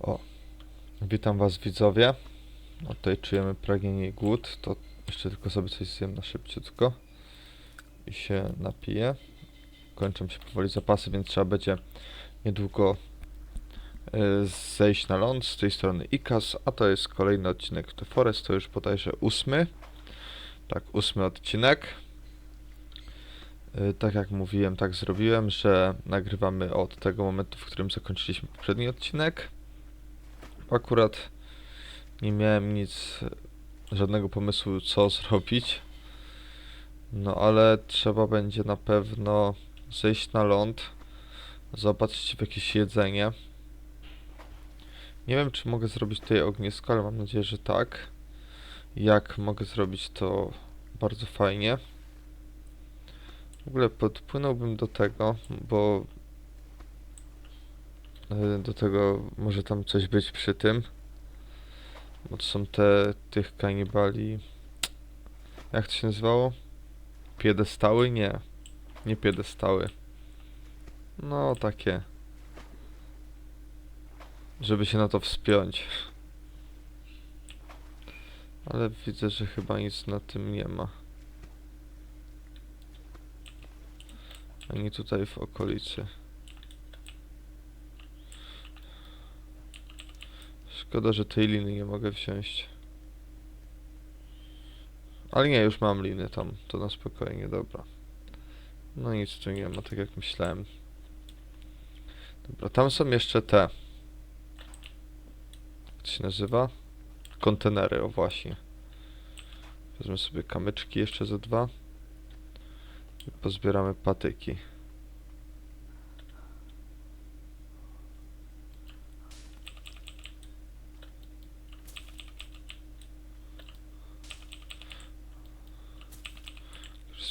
O, witam was widzowie. No tutaj czujemy pragnienie i głód, to jeszcze tylko sobie coś zjem na szybciutko i się napiję. Kończą się powoli zapasy, więc trzeba będzie niedługo y, zejść na ląd. Z tej strony Ikas, a to jest kolejny odcinek The Forest, to już bodajże ósmy. Tak, ósmy odcinek. Y, Tak jak mówiłem, tak zrobiłem, że nagrywamy od tego momentu, w którym zakończyliśmy poprzedni odcinek. Akurat nie miałem nic, żadnego pomysłu co zrobić. No ale trzeba będzie na pewno zejść na ląd, zobaczyć w jakieś jedzenie. Nie wiem czy mogę zrobić tutaj ognisko, ale mam nadzieję, że tak. Jak mogę zrobić to bardzo fajnie. W ogóle podpłynąłbym do tego, bo do tego może tam coś być przy tym. Bo to są te tych kanibali. Jak to się nazywało? Piedestały? Nie. Nie piedestały. No takie. Żeby się na to wspiąć. Ale widzę, że chyba nic na tym nie ma. Ani tutaj w okolicy. Szkoda, że tej liny nie mogę wziąć. Ale nie, już mam liny tam, to na spokojnie, dobra. No nic tu nie ma, tak jak myślałem. Dobra, tam są jeszcze te. Jak to się nazywa? Kontenery, o właśnie. Wezmę sobie kamyczki jeszcze ze dwa. I pozbieramy patyki. Jak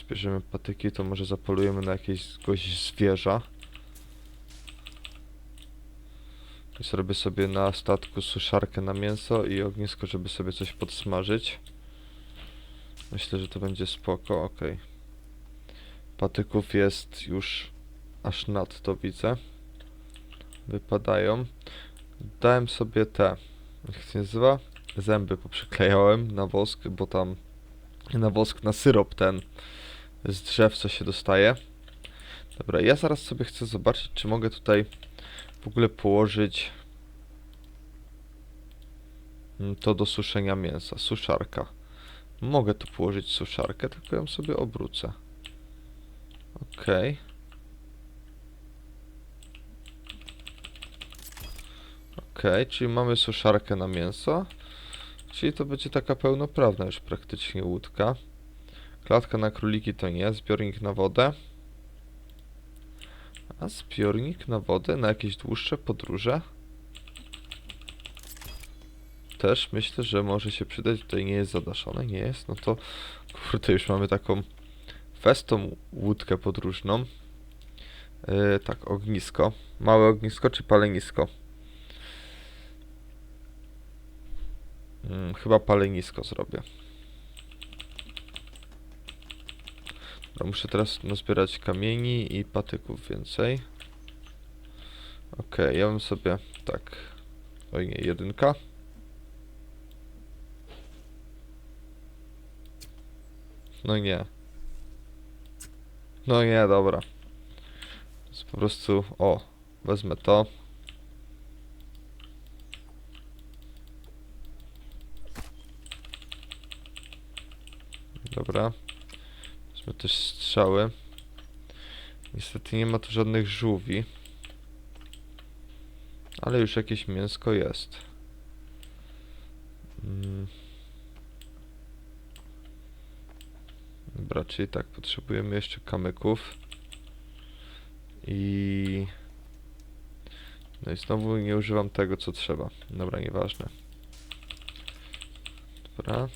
Zbierzemy patyki, to może zapolujemy na jakiegoś zwierza. I zrobię sobie na statku suszarkę na mięso i ognisko, żeby sobie coś podsmażyć. Myślę, że to będzie spoko, okej. Patyków jest już aż nad to widzę. Wypadają. Dałem sobie te, jak się nazywa? Zęby poprzyklejałem na wosk, bo tam na wosk, na syrop ten z drzew, co się dostaje. Dobra, ja zaraz sobie chcę zobaczyć, czy mogę tutaj w ogóle położyć mm, to do suszenia mięsa, suszarka. Mogę tu położyć suszarkę, tylko ją sobie obrócę. Okej. Okej, czyli mamy suszarkę na mięso. Czyli to będzie taka pełnoprawna już praktycznie łódka. Klatka na króliki to nie, zbiornik na wodę. A zbiornik na wodę na jakieś dłuższe podróże? Też myślę, że może się przydać. Tutaj nie jest zadaszone, nie jest. No to kurde, już mamy taką festą łódkę podróżną. Yy, tak, ognisko. Małe ognisko czy palenisko? Mm, chyba palenisko zrobię. Dobra, muszę teraz nazbierać kamieni i patyków więcej. Okej, ja bym sobie tak. Oj nie, jedynka. No nie. No nie, dobra. Więc po prostu, o, wezmę to. Dobra. Wezmę też strzały. Niestety nie ma tu żadnych żółwi. Ale już jakieś mięsko jest. Mm. Dobra, czyli tak, potrzebujemy jeszcze kamyków. I... No i znowu nie używam tego, co trzeba. Dobra, nieważne. Dobra.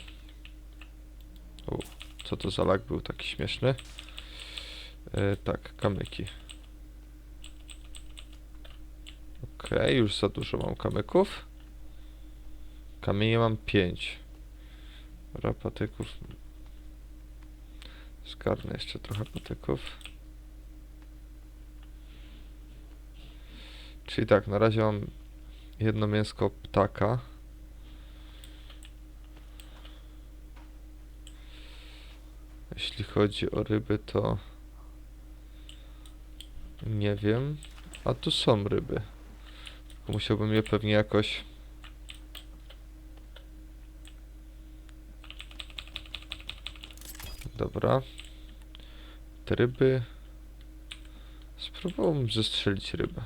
Co to za lag był taki śmieszny? E, tak, kamyki. Okej, już za dużo mam kamyków. Kamienie mam 5. Dobra, patyków Zgarnę jeszcze trochę patyków. Czyli tak, na razie mam jedno mięsko ptaka. Jeśli chodzi o ryby, to nie wiem. A tu są ryby. Musiałbym je pewnie jakoś Dobra. Te ryby. Spróbowałbym zestrzelić rybę.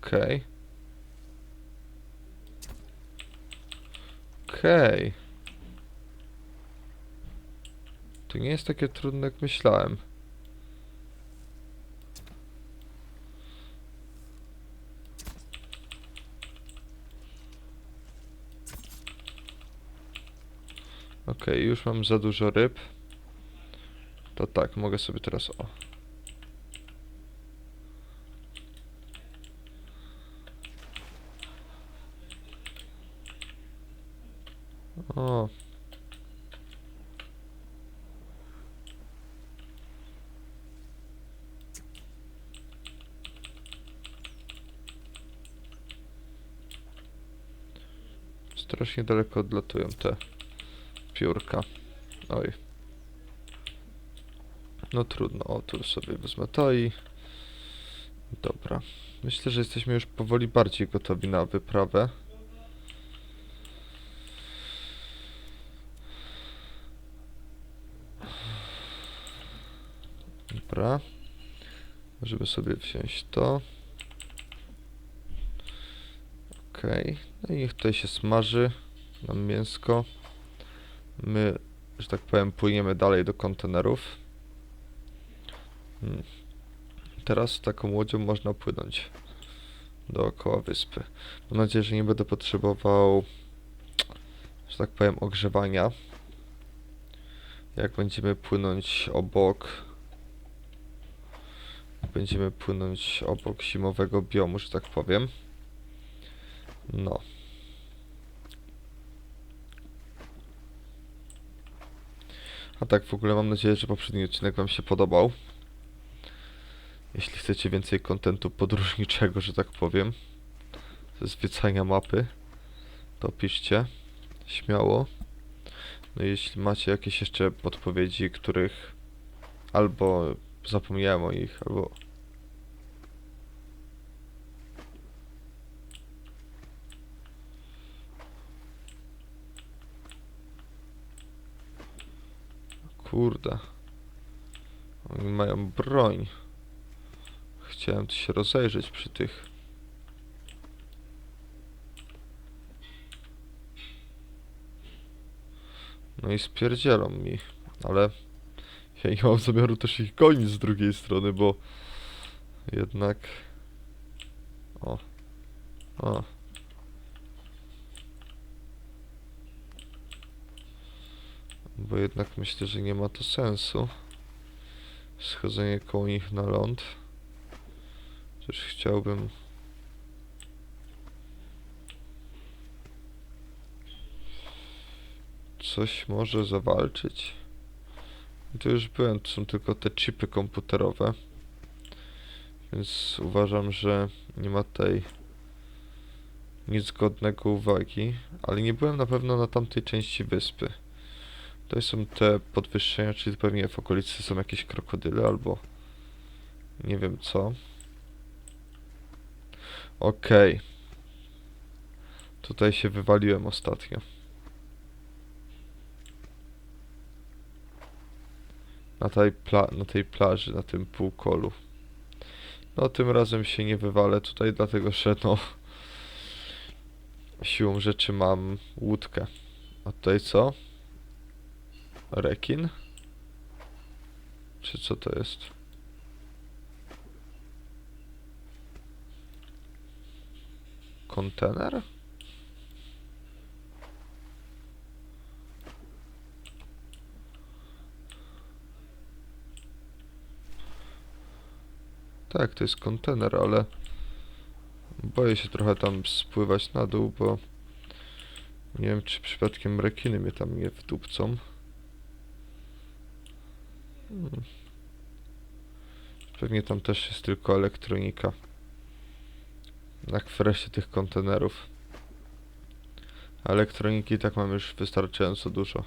Okej. Okej. To nie jest takie trudne jak myślałem. Okej, już mam za dużo ryb. To tak, mogę sobie teraz. O. Strasznie daleko odlatują te piórka. Oj. No trudno, o tu sobie wezmę to i... Dobra. Myślę, że jesteśmy już powoli bardziej gotowi na wyprawę. Dobra. Żeby sobie wziąć to. Okej. No i niech tutaj się smaży nam mięsko. My, że tak powiem, płyniemy dalej do kontenerów. Hmm. Teraz taką łodzią można płynąć dookoła wyspy. Mam nadzieję, że nie będę potrzebował, że tak powiem, ogrzewania. Jak będziemy płynąć obok, będziemy płynąć obok zimowego biomu, że tak powiem. No. A tak w ogóle mam nadzieję, że poprzedni odcinek Wam się podobał. Jeśli chcecie więcej kontentu podróżniczego, że tak powiem, ze zwiedzania mapy, to piszcie śmiało. No i jeśli macie jakieś jeszcze podpowiedzi, których albo zapomniałem o nich, albo Kurde. Oni mają broń. Chciałem tu się rozejrzeć przy tych. No i spierdzielą mi, ale ja nie mam zamiaru też ich gonić z drugiej strony, bo jednak... O. O. Bo jednak myślę, że nie ma to sensu. Schodzenie koło nich na ląd. Też chciałbym... Coś może zawalczyć. Tu już byłem, to są tylko te chipy komputerowe. Więc uważam, że nie ma tej nic godnego uwagi. Ale nie byłem na pewno na tamtej części wyspy. To są te podwyższenia, czyli pewnie w okolicy są jakieś krokodyle albo nie wiem co. Okej. Tutaj się wywaliłem ostatnio. Na tej, na tej plaży, na tym półkolu. No tym razem się nie wywalę tutaj, dlatego że no siłą rzeczy mam łódkę. A tutaj co? Rekin? Czy co to jest? Kontener? Tak, to jest kontener, ale boję się trochę tam spływać na dół, bo nie wiem, czy przypadkiem rekiny mnie tam nie wdupcą. Hmm. Pewnie tam też jest tylko elektronika. Na kwestii tych kontenerów. Elektroniki tak mam już wystarczająco dużo.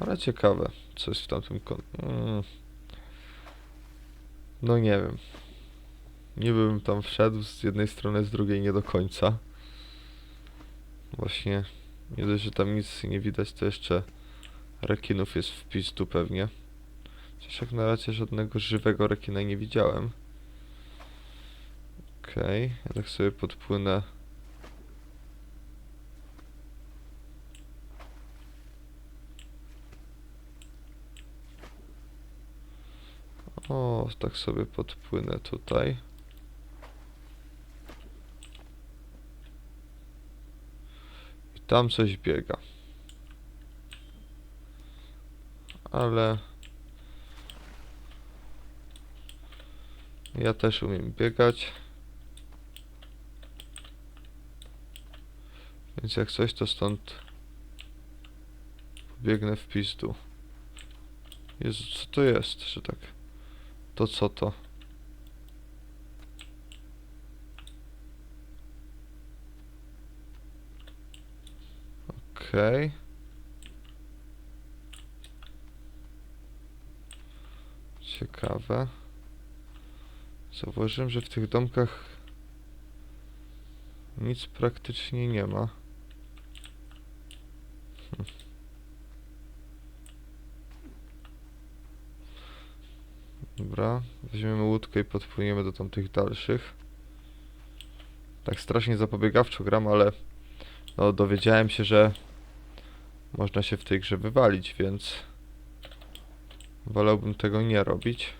Ale ciekawe, co jest w tamtym kon... Mm. No nie wiem. Niby bym tam wszedł z jednej strony, z drugiej nie do końca. Właśnie, nie dość, że tam nic nie widać, to jeszcze rekinów jest w pizdu pewnie. Chociaż jak na razie żadnego żywego rekina nie widziałem. Okej, ja tak sobie podpłynę. O, tak sobie podpłynę tutaj. I tam coś biega. Ale ja też umiem biegać. Więc jak coś to stąd pobiegnę w pizdu. Jezu, co to jest, że tak? To co to? Okej. Ciekawe. Zauważyłem, że w tych domkach nic praktycznie nie ma. Hm. Dobra, weźmiemy łódkę i podpłyniemy do tamtych dalszych. Tak strasznie zapobiegawczo gram, ale no dowiedziałem się, że można się w tej grze wywalić, więc wolałbym tego nie robić.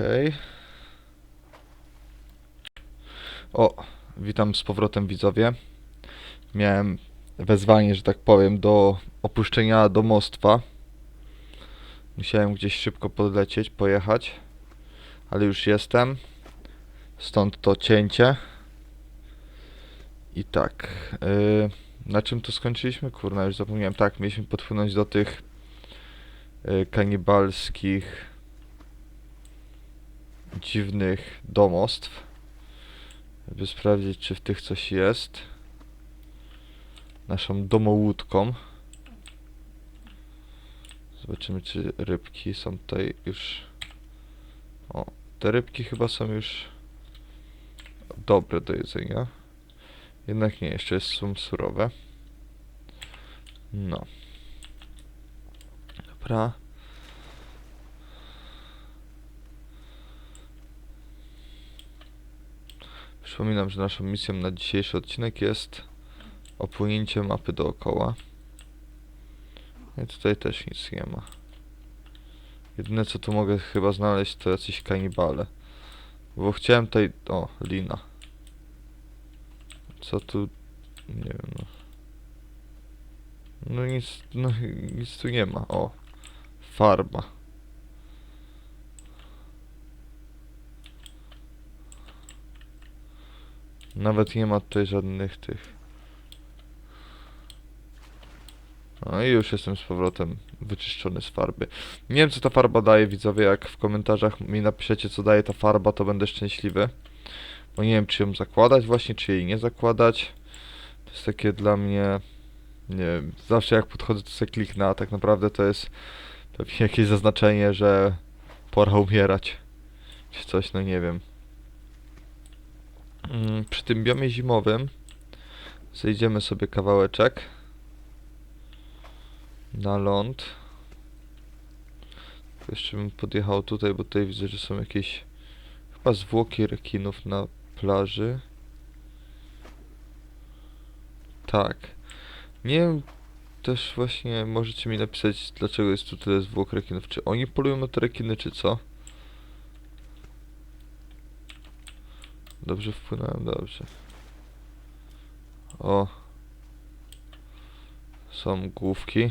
Okej. O, witam z powrotem widzowie. Miałem wezwanie, że tak powiem, do opuszczenia domostwa. Musiałem gdzieś szybko podlecieć, pojechać, ale już jestem. Stąd to cięcie. I tak, yy, na czym to skończyliśmy? Kurna, już zapomniałem. Tak, mieliśmy podpłynąć do tych yy, kanibalskich dziwnych domostw, by sprawdzić, czy w tych coś jest. Naszą domołódką. Zobaczymy, czy rybki są tutaj już... O, te rybki chyba są już dobre do jedzenia. Jednak nie, jeszcze są surowe. No. Dobra. Przypominam, że naszą misją na dzisiejszy odcinek jest opłynięcie mapy dookoła. I tutaj też nic nie ma. Jedyne co tu mogę chyba znaleźć to jacyś kanibale. Bo chciałem tutaj... O, lina. Co tu... Nie wiem no. No nic, no nic tu nie ma. O, farba. Nawet nie ma tutaj żadnych tych. No i już jestem z powrotem wyczyszczony z farby. Nie wiem co ta farba daje widzowie, jak w komentarzach mi napiszecie co daje ta farba, to będę szczęśliwy. Bo nie wiem czy ją zakładać właśnie, czy jej nie zakładać. To jest takie dla mnie... Nie wiem, zawsze jak podchodzę to sobie kliknę, a tak naprawdę to jest pewnie jakieś zaznaczenie, że pora umierać. Czy coś, no nie wiem. Mm, Przy tym biomie zimowym zejdziemy sobie kawałeczek na ląd. Jeszcze bym podjechał tutaj, bo tutaj widzę, że są jakieś chyba zwłoki rekinów na plaży. Tak. Nie wiem też właśnie możecie mi napisać dlaczego jest tu tyle zwłok rekinów. Czy oni polują na te rekiny, czy co? Dobrze wpłynąłem, dobrze. O. Są główki.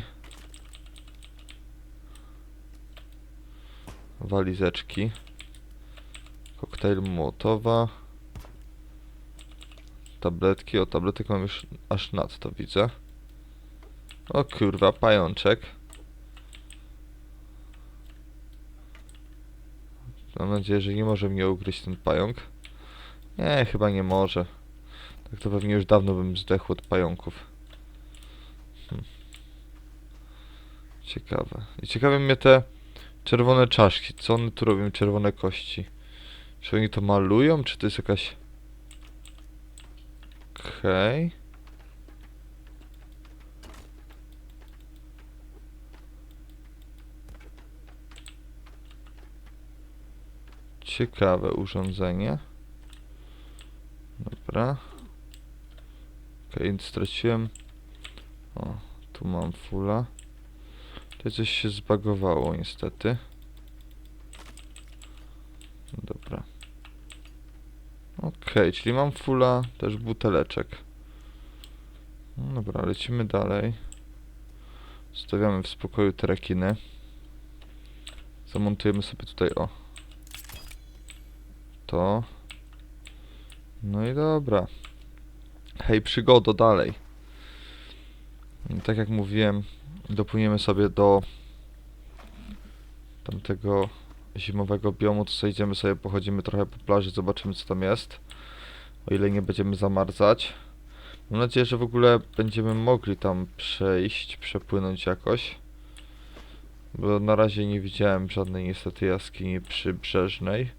Walizeczki. Koktajl Mołotowa. Tabletki. O, tabletek mam już aż nadto, widzę. O kurwa, pajączek. Mam nadzieję, że nie może mnie ugryźć ten pająk. Nie, chyba nie może. Tak to pewnie już dawno bym zdechł od pająków. Hm. Ciekawe. I ciekawe mnie te czerwone czaszki. Co one tu robią? Czerwone kości. Czy oni to malują? Czy to jest jakaś... Okej. Ciekawe urządzenie. Dobra. Okej, straciłem... O, tu mam fulla. To coś się zbagowało niestety. Dobra. Okej, czyli mam fulla też buteleczek. No dobra, lecimy dalej. Stawiamy w spokoju te rekiny. Zamontujemy sobie tutaj, o. To. No i dobra. Hej, przygodo, dalej. I tak jak mówiłem, dopłyniemy sobie do tamtego zimowego biomu, to sobie idziemy sobie, pochodzimy trochę po plaży, zobaczymy co tam jest. O ile nie będziemy zamarzać. Mam nadzieję, że w ogóle będziemy mogli tam przejść, przepłynąć jakoś. Bo na razie nie widziałem żadnej niestety jaskini przybrzeżnej.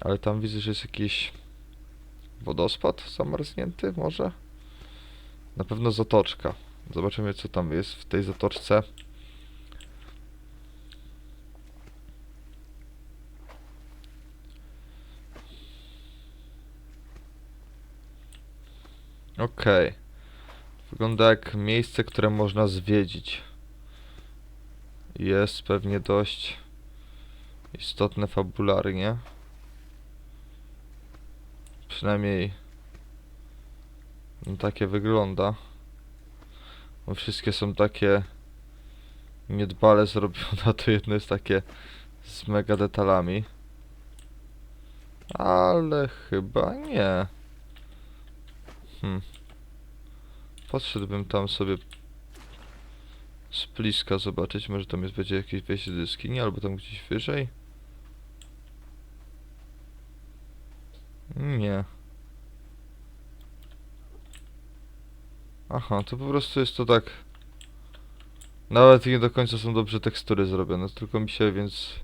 Ale tam widzę, że jest jakiś wodospad zamarznięty może? Na pewno zatoczka. Zobaczymy co tam jest w tej zatoczce. Okej. Wygląda jak miejsce, które można zwiedzić. Jest pewnie dość istotne fabularnie. Przynajmniej no, takie wygląda. Bo wszystkie są takie niedbale zrobione, a to jedno jest takie z mega detalami. Ale chyba nie. Hmm. Podszedłbym tam sobie z bliska zobaczyć, może tam jest, będzie jakieś wejście do albo tam gdzieś wyżej. Nie. Aha, to po prostu jest to tak. Nawet nie do końca są dobrze tekstury zrobione, tylko mi się więc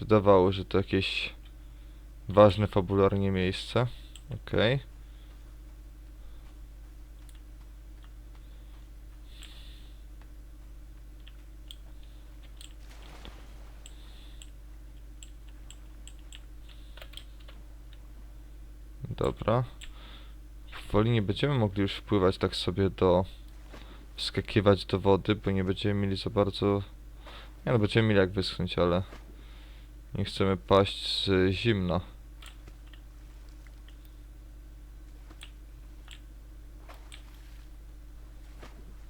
wydawało, że to jakieś ważne fabularnie miejsce. Okej. Dobra. Powoli nie będziemy mogli już wpływać tak sobie do... Wskakiwać do wody, bo nie będziemy mieli za bardzo... Nie no, będziemy mieli jak wyschnąć, ale... Nie chcemy paść z zimna.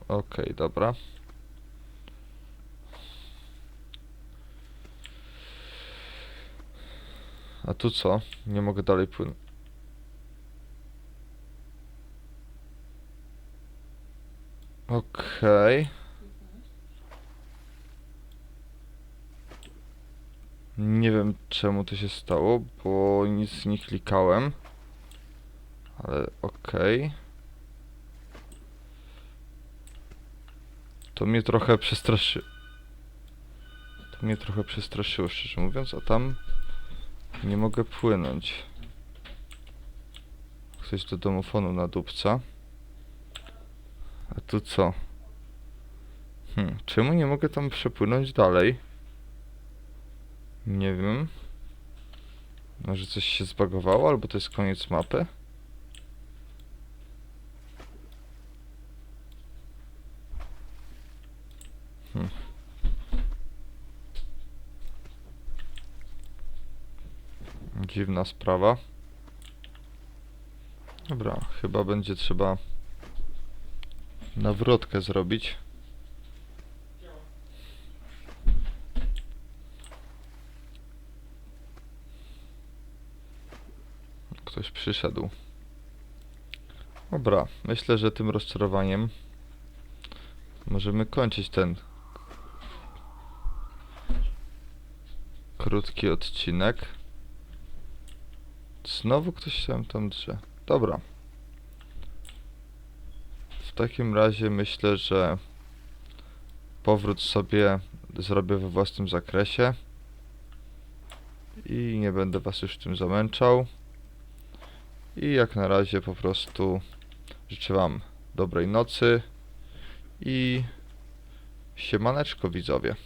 Okej, dobra. A tu co? Nie mogę dalej płynąć. Okej. Nie wiem czemu to się stało, bo nic nie klikałem. Ale okej. To mnie trochę przestraszy... To mnie trochę przestraszyło, szczerze mówiąc, a tam nie mogę płynąć. Ktoś do domofonu na dupca. A tu co? Hmm, czemu nie mogę tam przepłynąć dalej? Nie wiem. Może coś się zbagowało, albo to jest koniec mapy? Hmm. Dziwna sprawa. Dobra, chyba będzie trzeba nawrotkę zrobić. Ktoś przyszedł. Dobra, myślę, że tym rozczarowaniem możemy kończyć ten krótki odcinek. Znowu ktoś się tam drze. Dobra. W takim razie myślę, że powrót sobie zrobię we własnym zakresie i nie będę was już tym zamęczał. I jak na razie po prostu życzę wam dobrej nocy i siemaneczko widzowie.